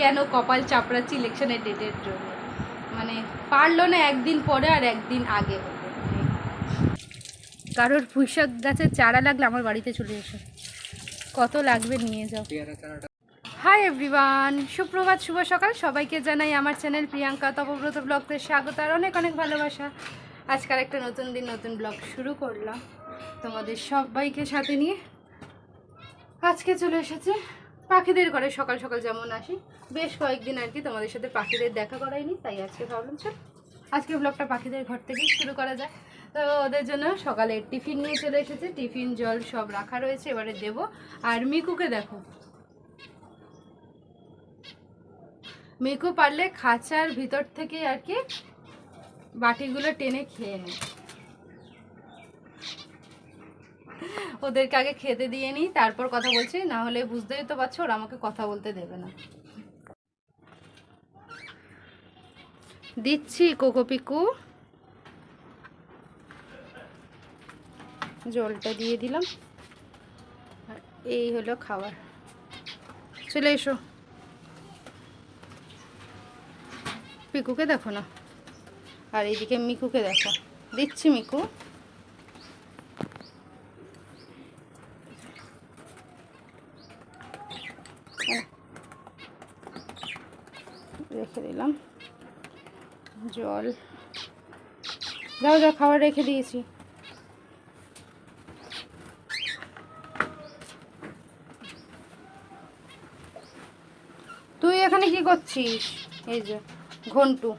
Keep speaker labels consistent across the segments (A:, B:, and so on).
A: কেন কপাল চাপড়াচ্ছি ইলেকশনের ডেটের জন্য? মানে পারল না একদিন পরে আর একদিন আগে কারোর পুঁইশাক গাছের চারা লাগলে আমার বাড়িতে চলে এসো। কত লাগবে নিয়ে যাও। হাই এভরিওয়ান সুপ্রভাত শুভ সকাল। সবাইকে জানাই আমার চ্যানেল প্রিয়াঙ্কা তপব্রত ব্লগদের স্বাগত আর অনেক অনেক ভালোবাসা। আজকাল একটা নতুন দিন নতুন ব্লগ শুরু করলাম। তোমাদের সবাইকে সাথে নিয়ে আজকে চলে এসেছে পাখিদের ঘরে সকাল সকাল যেমন আসি, বেশ কয়েকদিন আর কি তোমাদের সাথে পাখিদের দেখা করাইনি, তাই আজকে ভাবলাম, চল, আজকে ব্লগটা পাখিদের ঘর থেকেই শুরু করা যায় তো ওদের জন্য সকালে টিফিন নিয়ে চলে এসেছে, টিফিন, জল সব রাখা রয়েছে, এবারে দেবো। আর মিকুকে দেখো। মিকু পারলে খাঁচার ভিতর থেকে আর কি বাটিগুলো টেনে খেয়ে নেয়। ওদেরকে আগে খেতে দিয়ে নিই, তারপর কথা বলছি, না হলে বুঝতেই তো পারছ ওরা আমাকে কথা বলতে দেবে না। দিচ্ছি কোকো পিকু। জলটা দিয়ে দিলাম। এই হলো খাবার। চলে এসো। পিকুকে দেখো না। আর এইদিকে মিকুকে দেখো। দিচ্ছি মিকু। রেখে দিলাম। জল। যাও যাও, খাবার রেখে দিয়েছি। তুই এখানে কি করছিস? এই যে, ঘন্টু।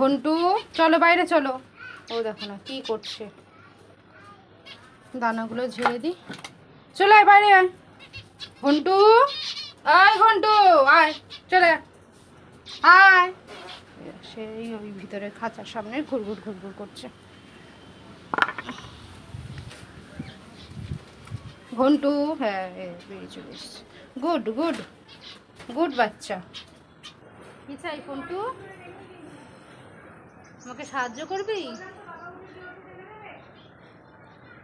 A: ঘন্টু চলো বাইরে চলো। ও দেখো না, কি করছে? দানাগুলো ঝেড়ে দিই চলে আয় বাইরে আয়। ঘন্টু আয় ঘন্টু আয়, চলে আয়। সেই ওই ভিতরে খাঁচার সামনে ঘুরঘুর ঘুরঘুর করছে। ঘন্টু হ্যাঁ বেরিয়ে চলে গুড গুড গুড বাচ্চা। কি চাই ঘন্টু আমাকে সাহায্য করবি?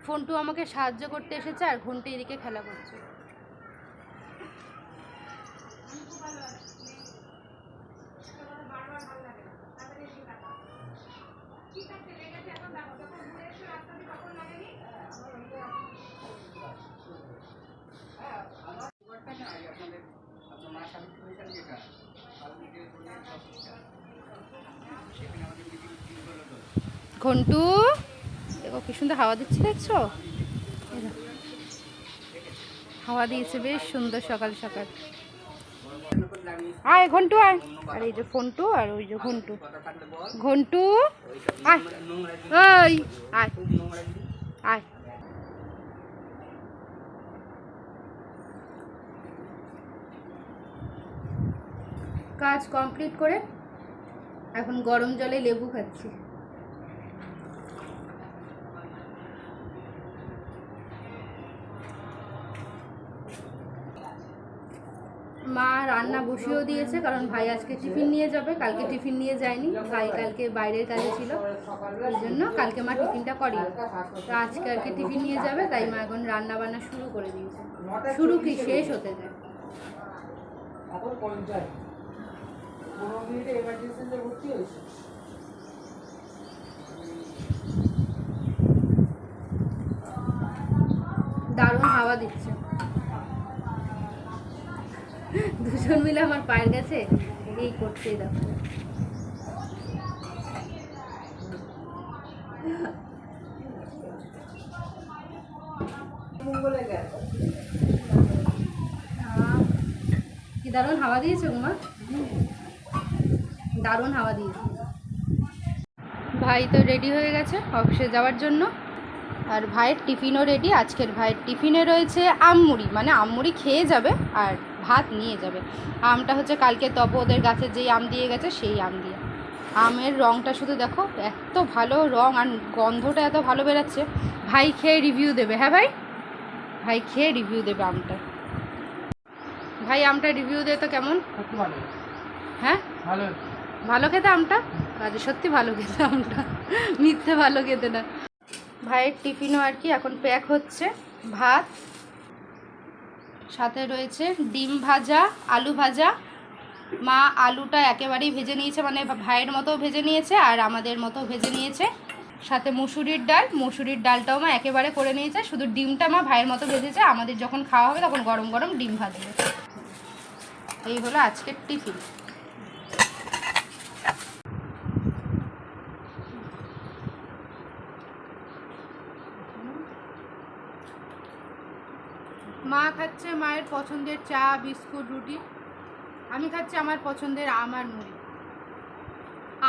A: ফোনটু আমাকে সাহায্য করতে এসেছে আর ঘন্টে এদিকে খেলা করছে। ঘন্টু দেখো কি সুন্দর হাওয়া দিচ্ছে, দেখছ? হাওয়া দিয়েছে বেশ সুন্দর সকাল সকাল। আয় ঘন্টু, আয়। আর এই যে ফোনটু আর ওই যে ঘন্টু। ঘন্টু, আয়। ওই, আয়। আয়। কাজ কমপ্লিট করে এখন গরম জলে লেবু খাচ্ছি। মা রান্না বসিয়েও দিয়েছে কারণ ভাই আজকে টিফিন নিয়ে যাবে। কালকে টিফিন নিয়ে যায়নি ভাই কালকে বাইরের কাজে ছিল। ওই জন্য কালকে মা টিফিনটা করি তো আজকে আর কি টিফিন নিয়ে যাবে তাই মা এখন রান্না বান্না শুরু করে দিয়েছে। শুরু কি? শেষ হতে যায়। দারুণ হাওয়া দিচ্ছে। দুজন মিলে আমার পায়ের কাছে এই করছে দেখো। কি দারুণ হাওয়া দিয়েছে উমা? দারুণ হাওয়া দিয়েছে। ভাই তো রেডি হয়ে গেছে অফিসে যাওয়ার জন্য। আর ভাইয়ের টিফিনও রেডি আজকের ভাইয়ের টিফিনে রয়েছে আমমুড়ি মানে আমমুড়ি খেয়ে যাবে আর ভাত নিয়ে যাবে। আমটা হচ্ছে কালকে তপ ওদের গাছে যেই আম দিয়ে গেছে সেই আম দিয়ে। আমের রঙটা শুধু দেখো এত ভালো রং আর গন্ধটা এত ভালো বেরাচ্ছে। ভাই খেয়ে রিভিউ দেবে হ্যাঁ ভাই? ভাই খেয়ে রিভিউ দেবে আমটা। ভাই আমটা রিভিউ দে তো কেমন? হ্যাঁ?
B: ভালো
A: ভালো খেতে আমটা? আরে সত্যি ভালো খেতে আমটা। মিথ্যে ভালো খেতে না। ভাইয়ের টিফিনও আর কি এখন প্যাক হচ্ছে। ভাত সাথে রয়েছে ডিম ভাজা, আলু ভাজা। মা আলুটা একেবারেই ভেজে নিয়েছে মানে ভাইয়ের মতো ভেজে নিয়েছে আর আমাদের মতো ভেজে নিয়েছে। সাথে মুসুরির ডাল, মুসুরির ডালটাও মা একেবারে করে নিয়েছে। শুধু ডিমটা মা ভাইয়ের মতো ভেজেছে, আমাদের যখন খাওয়া হবে তখন গরম গরম ডিম ভাজবে। এই হলো আজকের টিফিন মা খাচ্ছে মায়ের পছন্দের চা বিস্কুট রুটি। আমি খাচ্ছি আমার পছন্দের আম আর মুড়ি।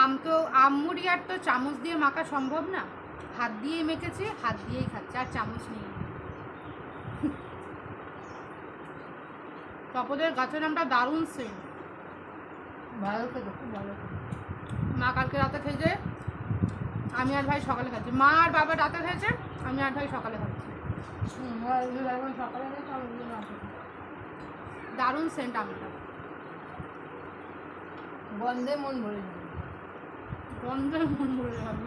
A: আম তো আম মুড়ি আর তো চামচ দিয়ে মাখা সম্ভব না। হাত দিয়েই মেখেছি হাত দিয়েই খাচ্ছে আর চামচ নিয়ে তপদের গাছের নামটা দারুণ সেম।
B: ভালো খেতে খুব ভালো
A: মা কালকে রাতে খেয়েছে আমি আর ভাই সকালে খাচ্ছি। মা আর বাবা রাতে খেয়েছে আমি আর ভাই সকালে খাচ্ছি।
B: সকালে খেতে হবে, এগুলো রাতে খেতে
A: দারুণ সেন্ট আমটা।
B: গন্ধে মন ভরে যাবে।
A: গন্ধে মন ভরে যাবে।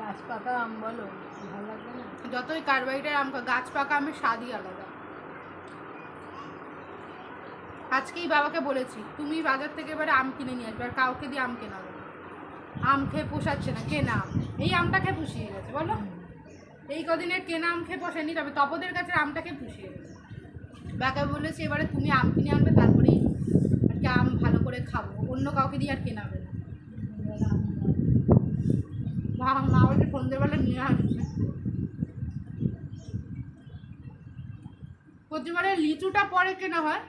B: গাছ পাকা আম বলো ভালো লাগবে না?
A: যতই কার্বাইডের আম গাছ পাকা আমের স্বাদই আলাদা। আজকেই বাবাকে বলেছি তুমি বাজার থেকে এবারে আম কিনে নিয়ে আসবে আর কাউকে দিয়ে আম কেনাবে আম খেয়ে পোষাচ্ছে না কেনা আম। এই আমটা খেয়ে পুষিয়ে গেছে বলো। এই কদিনের কেনা আম খেয়ে পোষায়নি তবে তপদের কাছে আমটা খেয়ে পুষিয়ে বাকে বলেছি, এবারে তুমি আম কিনে আনবে, তারপরেই আর কি আম ভালো করে খাব। অন্য কাউকে দিয়ে আর কেনাবে না। মা মা সন্ধ্যেবেলা নিয়ে আসবে প্রতিবারে লিচুটা পরে কেনা হয়।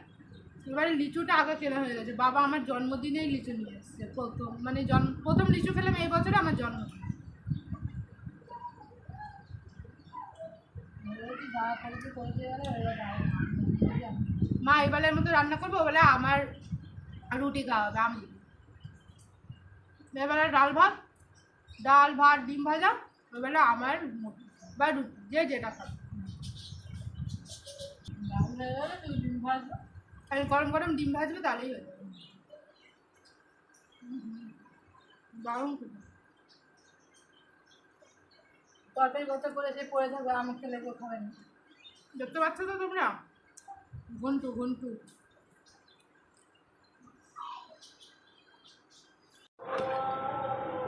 A: এবারে লিচুটা আগে কেনা হয়ে গেছে। বাবা আমার জন্মদিনেই লিচু নিয়ে এসছে। প্রথম মানে জন্ম প্রথম লিচু খেলাম এই বছরে আমার জন্মদিন
B: এবার কি যা করেছে করেছে গেলে এবার আর
A: মা, এবারের মতো রান্না করব? বলে, আমার রুটি খাওয়া হবে, আমি এবারে ডাল ভাত? ডাল, ভাত, ডিম ভাজা। এবারে আমার মুড়ি বা রুটি, যে যেটা খাবে।
B: ডিম
A: গরম গরম ডিম ভাজবে, তাহলেই হয়ে যাবে। দারুণ।
B: তরকারি কত করে সে পড়ে থাকবে আমি খেলে কেউ খাবে না।
A: দেখতে পাচ্ছ তো তোমরা? ঘন্টু ঘন্টু।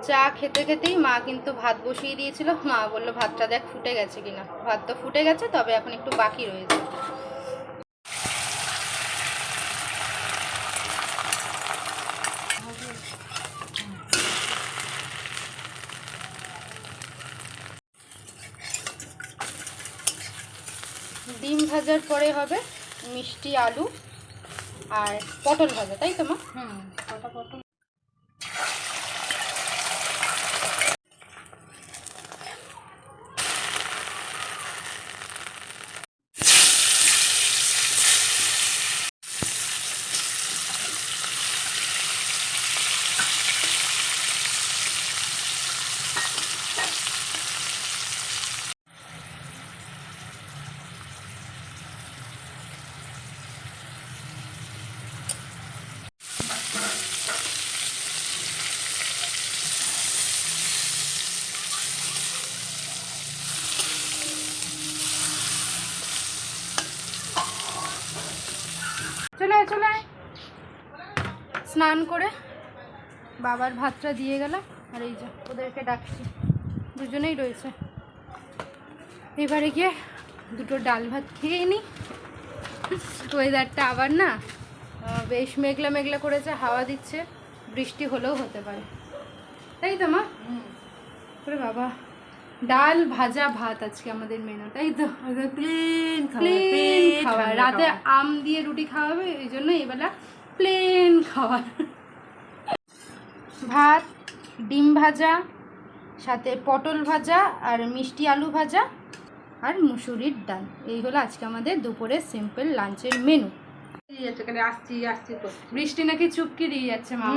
A: চা খেতে খেতেই মা কিন্তু ভাত বসিয়ে দিয়েছিল। মা বলল ভাতটা দেখ ফুটে গেছে কিনা? ভাত তো ফুটে গেছে তবে এখন একটু বাকি রয়েছে। ডিম ভাজার পরে হবে মিষ্টি আলু আর পটল ভাজা, তাই তো মা?
B: হুম, কটা পটল
A: চলে আয়, চলে আয়। স্নান করে বাবার ভাতটা দিয়ে গেল আর এই যে ওদেরকে ডাকছি। দুজনেই রয়েছে। এবারে গিয়ে দুটো ডাল ভাত খেয়ে নিই ওয়েদারটা আবার না বেশ মেঘলা মেঘলা করেছে হাওয়া দিচ্ছে বৃষ্টি হলেও হতে পারে। তাই তো মা? ওরে বাবা ডাল ভাজা ভাত আজকে আমাদের মেনু তাই তো?
B: প্লেন
A: রাতে আম দিয়ে রুটি খাওয়াবে এই জন্য এবেলা প্লেন খাবার। ভাত ডিম ভাজা সাথে পটল ভাজা আর মিষ্টি আলু ভাজা আর মুসুরির ডাল। এই হলো আজকে আমাদের দুপুরের সিম্পল লাঞ্চের মেনু
B: আসছি আসছি
A: বৃষ্টি নাকি চুপকি দিয়ে যাচ্ছে মা।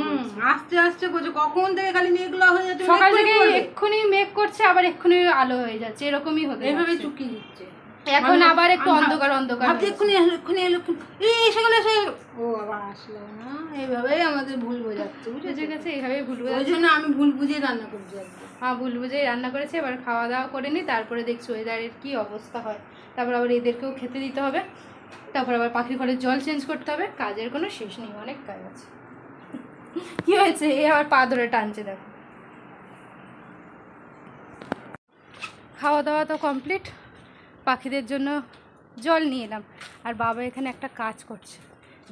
B: আসতে আসতে কখন থেকে খালি মেঘলা হয়ে যাচ্ছে
A: সকাল থেকে এক্ষুনি মেঘ করছে আবার এক্ষুনি আলো হয়ে যাচ্ছে এরকমই হতে
B: এইভাবে
A: যাচ্ছে।
B: চুকি দিচ্ছে।
A: এখন
B: মানে
A: আবার একটু অন্ধকার অন্ধকার
B: ভাবছি। এক্ষুনি এলো এক্ষুনি এলো এই এসে গেলো এসে ও আবার আসলো না এইভাবেই আমাদের ভুল বোঝাচ্ছে বুঝেছ?
A: বুঝে গেছে এইভাবে ভুলবো
B: ওই জন্য আমি ভুল বুঝে রান্না করছি
A: মা ভুল বুঝেই রান্না করেছে এবার খাওয়া দাওয়া করে নি তারপরে দেখছি ওয়েদারের কি অবস্থা হয়। তারপর আবার এদেরকেও খেতে দিতে হবে। তারপর আবার পাখির ঘরের জল চেঞ্জ করতে হবে কাজের কোনো শেষ নেই অনেক কাজ আছে। কি হয়েছে? এ আবার পা ধরে টানছে দেখো। খাওয়া দাওয়া তো কমপ্লিট পাখিদের জন্য জল নিয়ে এলাম। আর বাবা এখানে একটা কাজ করছে।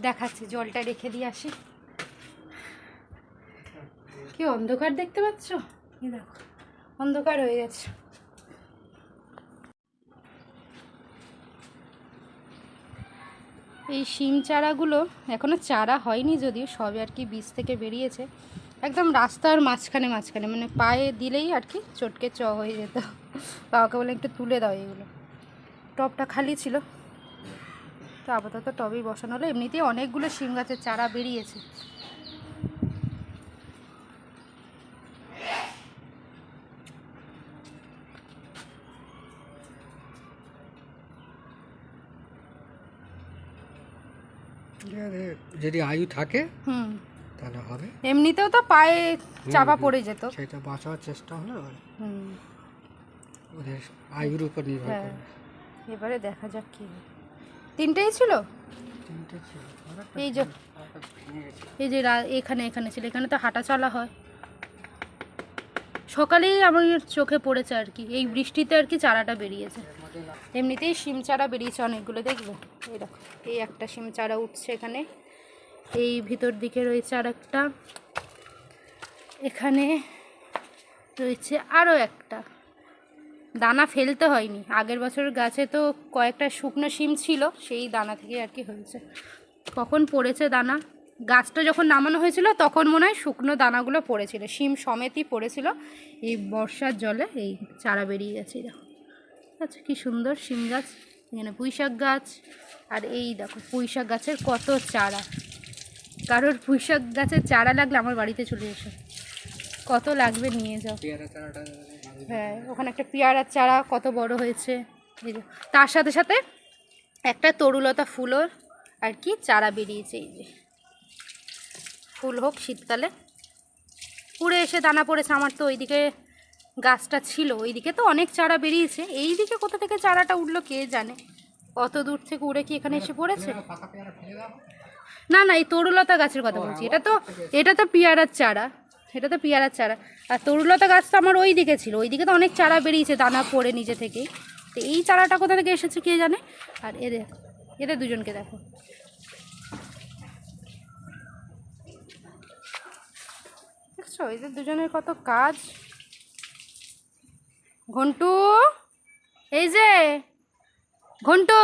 A: দেখাচ্ছে, জলটা রেখে দিয়ে আসি। কি অন্ধকার দেখতে পাচ্ছ? দেখো, অন্ধকার হয়ে গেছে। এই শিম চারাগুলো এখনও চারা হয়নি যদিও, সবে আর কি বীজ থেকে বেরিয়েছে। একদম রাস্তার মাঝখানে মাঝখানে। মানে পায়ে দিলেই আর কি চটকে চ হয়ে যেত। বাবাকে বলে একটু তুলে দাও এগুলো। টবটা খালি ছিল। তো আপাতত টবেই বসানো হলো। এমনিতেই অনেকগুলো শিম গাছের চারা বেরিয়েছে।
C: যদি আয়ু থাকে
A: হুম।
C: তাহলে হবে।
A: এমনিতেও তো পায়ে চাপা পড়ে যেত।
C: সেটা বাঁচার চেষ্টা হলে
A: হুম।
C: ওদের আয়ুর উপর নির্ভর
A: হ্যাঁ।
C: করে
A: এবারে দেখা যাক কি। তিনটেই ছিল? এই যে এই যে এখানে এখানে ছিল। এখানে তো হাঁটা চলা হয়। সকালেই আমার চোখে পড়েছে আর কি। এই বৃষ্টিতে আর কি চারাটা বেরিয়েছে। এমনিতেই শিম চারা বেরিয়েছে অনেকগুলো দেখবে? এই দেখো এই একটা শিম চারা উঠছে এখানে। এই ভিতর দিকে রয়েছে আর একটা এখানে রয়েছে আরও একটা। দানা ফেলতে হয়নি। আগের বছর গাছে তো কয়েকটা শুকনো শিম ছিল, সেই দানা থেকে আর কি হয়েছে। কখন পড়েছে দানা? গাছটা যখন নামানো হয়েছিল, তখন মনে হয় শুকনো দানাগুলো পড়েছিল। শিম সমেতই পড়েছিল। এই বর্ষার জলে এই চারা বেরিয়ে গেছে আচ্ছা কী সুন্দর শিম গাছ। এখানে পুঁইশাক গাছ। আর এই দেখো পুঁইশাক গাছের কত চারা। কারোর পুঁইশাক গাছের চারা লাগলে আমার বাড়িতে চলে এসো। কত লাগবে নিয়ে যাও। হ্যাঁ ওখানে একটা পেয়ারার চারা কত বড় হয়েছে। তার সাথে সাথে একটা তরুলতা ফুলও আর কি চারা বেরিয়েছে, এই যে। ফুল হোক শীতকালে। উড়ে এসে দানা পড়েছে, আমার তো ওইদিকে গাছটা ছিল, ওইদিকে তো অনেক চারা বেরিয়েছে। এই দিকে কোথা থেকে চারাটা উঠল কে জানে? অত দূর থেকে উড়ে কি এখানে এসে পড়েছে? না না, এই তরুলতা গাছের কথা বলছি। এটা তো এটা তো পেয়ারার চারা। এটা তো পেয়ারার চারা। আর তরুলতা গাছ তো আমার ওই দিকে ছিল। ওই দিকে তো অনেক চারা বেরিয়েছে দানা পড়ে নিজে থেকে তো এই চারাটা কোথা থেকে এসেছে কে জানে? আর এদের এদের দুজনকে দেখো। দেখছ? এদের দুজনের কত কাজ। ঘন্টু? এই যে, ঘন্টু?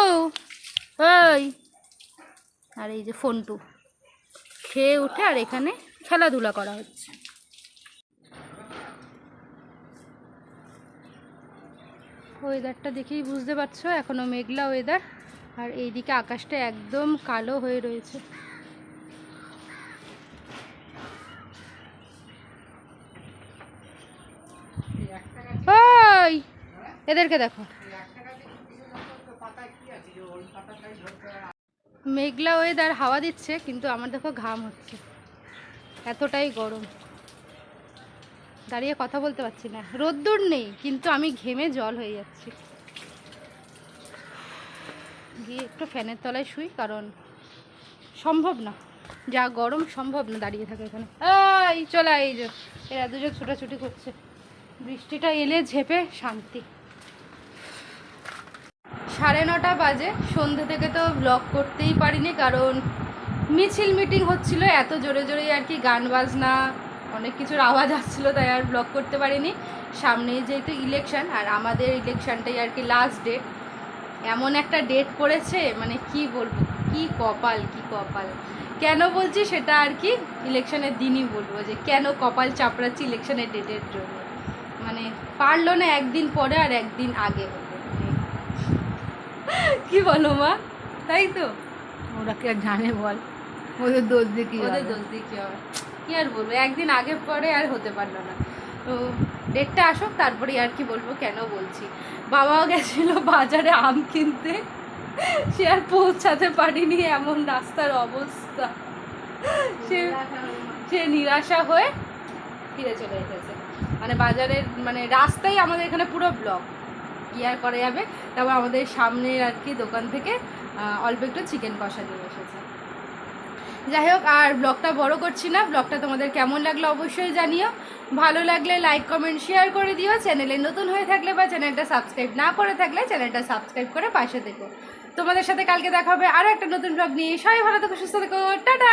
A: ওই। আর এই যে ফোনটু। খেয়ে উঠে আর এখানে খেলাধুলা করা হচ্ছে। ওয়েদারটা দেখেই বুঝতে পারছ, এখনও মেঘলা ওয়েদার আর এইদিকে আকাশটা একদম কালো হয়ে রয়েছে। ওই, এদেরকে দেখো। মেঘলা ওয়েদার হাওয়া দিচ্ছে, কিন্তু আমার দেখো ঘাম হচ্ছে। এতটাই গরম। দাঁড়িয়ে কথা বলতে পারছি না। রোদ্দুর নেই, কিন্তু আমি ঘেমে জল হয়ে যাচ্ছি। গিয়ে একটু ফ্যানের তলায় শুই, কারণ সম্ভব না। যা গরম সম্ভব না দাঁড়িয়ে থাকে এখানে। এই চলে এই যে। এরা দুজন ছোটাছুটি করছে। বৃষ্টিটা এলে ঝেপে শান্তি। সাড়ে নটা বাজে। সন্ধ্যে থেকে তো ব্লগ করতেই পারিনি, কারণ মিছিল মিটিং হচ্ছিল, এত জোরে জোরে আর কি গান বাজনা অনেক কিছুর আওয়াজ আসছিল তাই আর ব্লগ করতে পারিনি। সামনে যেহেতু ইলেকশন আর আমাদের ইলেকশনটাই আর কি লাস্ট ডেট এমন একটা ডেট পড়েছে মানে কি বলব কি কপাল কি কপাল। কেন বলছি সেটা আর কি ইলেকশনের দিনই বলব যে কেন কপাল চাপড়াচ্ছি ইলেকশনের ডেটের জন্য। মানে পারল না একদিন পরে আর একদিন আগে কি বলো মা? তাই তো?
B: ওরা কি আর জানে বল? ওদের দোষ দিয়ে কি
A: ওদের দোষ দিয়ে কি হবে? কি আর বলব? একদিন আগে পরে আর হতে পারল না। তো ডেটটা আসুক তারপরে আর কি বলব, কেন বলছি? বাবাও গেছিল বাজারে আম কিনতে। সে আর পৌঁছাতে পারিনি, এমন রাস্তার অবস্থা। সে সে নিরাশা হয়ে ফিরে চলে এসেছে। মানে বাজারের মানে রাস্তাই আমাদের এখানে পুরো ব্লক। কি আর করা যাবে? তারপর আমাদের সামনের আর কি দোকান থেকে অল্প একটু চিকেন কষা নিয়ে এসেছে। যাই হোক, আর ব্লগটা বড় করছি না। ব্লগটা তোমাদের কেমন লাগল অবশ্যই জানিও। ভালো লাগলে লাইক কমেন্ট শেয়ার করে দিও। চ্যানেলে নতুন হয়ে থাকলে বা চ্যানেলটা সাবস্ক্রাইব না করে থাকলে চ্যানেলটা সাবস্ক্রাইব করে পাশে দেখো তোমাদের সাথে কালকে দেখা হবে আরও একটা নতুন ব্লগ নিয়ে। সবাই ভালো থেকো, সুস্থ থাকো। টাটা!